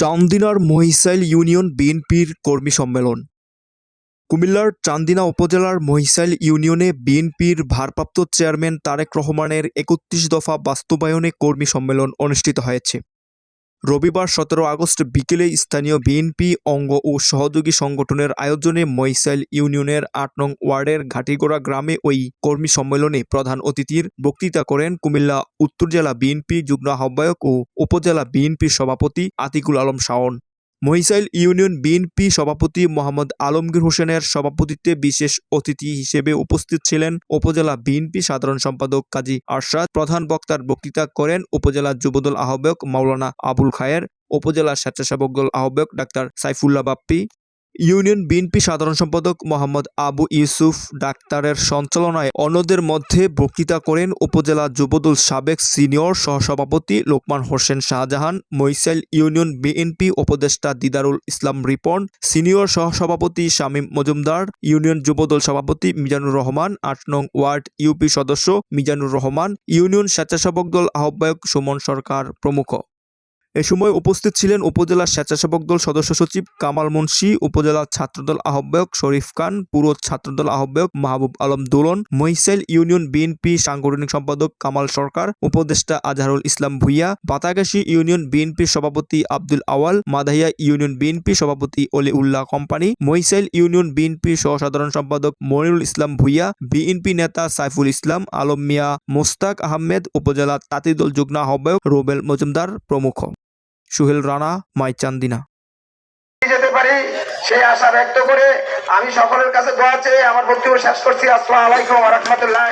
চান্দিনার Mohisail union বিএনপির কর্মী সম্মেলন। কুমিল্লার চান্দিনা উপজেলার মহিসাইল ইউনিয়নে বিএনপির ভারপ্রাপ্ত চেয়ারম্যান তারেক রহমানের একত্রিশ দফা বাস্তবায়নে কর্মী সম্মেলন অনুষ্ঠিত হয়েছে। রবিবার সতেরো আগস্ট বিকেলে স্থানীয় বিএনপি, অঙ্গ ও সহযোগী সংগঠনের আয়োজনে মৈসাইল ইউনিয়নের আট নং ওয়ার্ডের ঘাটিগোড়া গ্রামে ওই কর্মী সম্মেলনে প্রধান অতিথির বক্তৃতা করেন কুমিল্লা, উত্তর জেলা বিএনপি যুগ্ম আহ্বায়ক ও উপজেলা বিএনপির সভাপতি আতিকুল আলম শাওন। মহিষাইল ইউনিয়ন বিএনপি সভাপতি মোহাম্মদ আলমগীর হোসেনের সভাপতিত্বে বিশেষ অতিথি হিসেবে উপস্থিত ছিলেন উপজেলা বিএনপি সাধারণ সম্পাদক কাজী আরশাদ, প্রধান বক্তার বক্তৃতা করেন উপজেলা যুবদল আহ্বায়ক মাওলানা আবুল খায়ের, উপজেলা স্বেচ্ছাসেবক দল আহ্বায়ক doctor Saifullah Bappi union BNP সাধারণ সম্পাদক মোহাম্মদ আবু ইউসুফ ডাক্তারের সঞ্চালনায় অন্যদের মধ্যে বক্তৃতা করেন উপজেলা যুবদল সাবেক সিনিয়র সহসভাপতি লোকমান হোসেন শাহজাহান মৈসাইল ইউনিয়ন বিএনপি উপদেষ্টা দিদারুল ইসলাম রিপন, সিনিয়র সহসভাপতি শামীম মজুমদার, ইউনিয়ন যুবদল সভাপতি মিজানুর রহমান, আট নং ওয়ার্ড ইউপি সদস্য মিজানুর রহমান, ইউনিয়ন স্বেচ্ছাসেবক দল আহ্বায়ক সুমন সরকার প্রমুখ। এ সময় উপস্থিত ছিলেন উপজেলা স্বেচ্ছাসেবক দল সদস্য সচিব কামাল মুন্সি উপজেলা ছাত্রদল আহ্বায়ক শরীফ খান, পুরো ছাত্রদল আহ্বায়ক মাহবুব আলম দোলন মহিষাইল ইউনিয়ন বিএনপি সাংগঠনিক সম্পাদক কামাল সরকার, উপদেষ্টা আজহারুল ইসলাম ভুইয়া বাতাগাশী ইউনিয়ন বিএনপির সভাপতি আব্দুল আওয়াল, মাদাহিয়া ইউনিয়ন বিএনপি সভাপতি Oli Ullah company Mohishail union BNP সহসাধারণ সম্পাদক মনিরুল ইসলাম ভুইয়া, বিএনপি নেতা সাইফুল ইসলাম, আলম মিয়া মোস্তাক আহমেদ, উপজেলা তাঁতিদল যুগ্ম আহ্বায়ক রোবেল মজুমদার প্রমুখ। সুহেল রানা মাইচান্দিনা যেতে পারি, সেই আশা ব্যক্ত করে আমি সকলের কাছে দোয়া চেয়ে আমার বক্তব্য শেষ করছি। আসসালামু আলাইকুম রহমতুল্লাহ।